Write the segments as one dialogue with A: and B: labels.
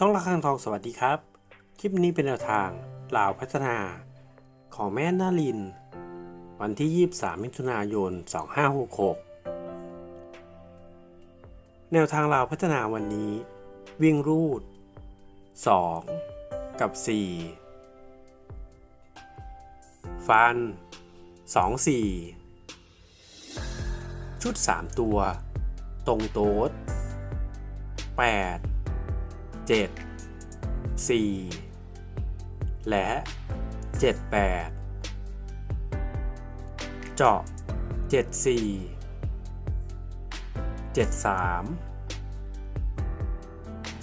A: ช่องระฆังทองสวัสดีครับ คลิปนี้เป็นแนวทางลาวพัฒนา ของแม่นาลิน วันที่ 23 มิถุนายน 2566 แนวทางลาวพัฒนาวันนี้ วิ่งรูด 2 กับ 4 ฟัน 2 4 ชุด 3 ตัว ตรงโต๊ด8 7 4 และ 78 เจาะ 74 73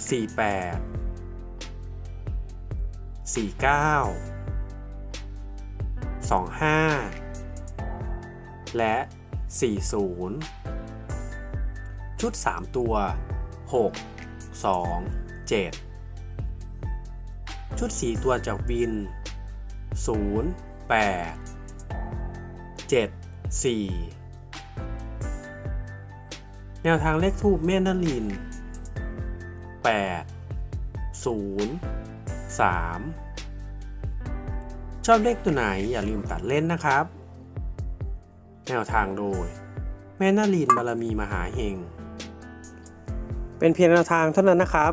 A: 48 49 25 และ 40 ชุด 3 ตัว 6 2 7 ชุด 4 ตัวจากวิน 0 8 7 4 แนวทางเลขทูปเมนาลิน 8 0 3 ชอบเลขตัวไหนอย่าลืมตัดเล่นนะครับ แนวทางโดย แม่นาลินบารมีมหาเฮงเป็นเพียงแนวทางเท่านั้นนะครับ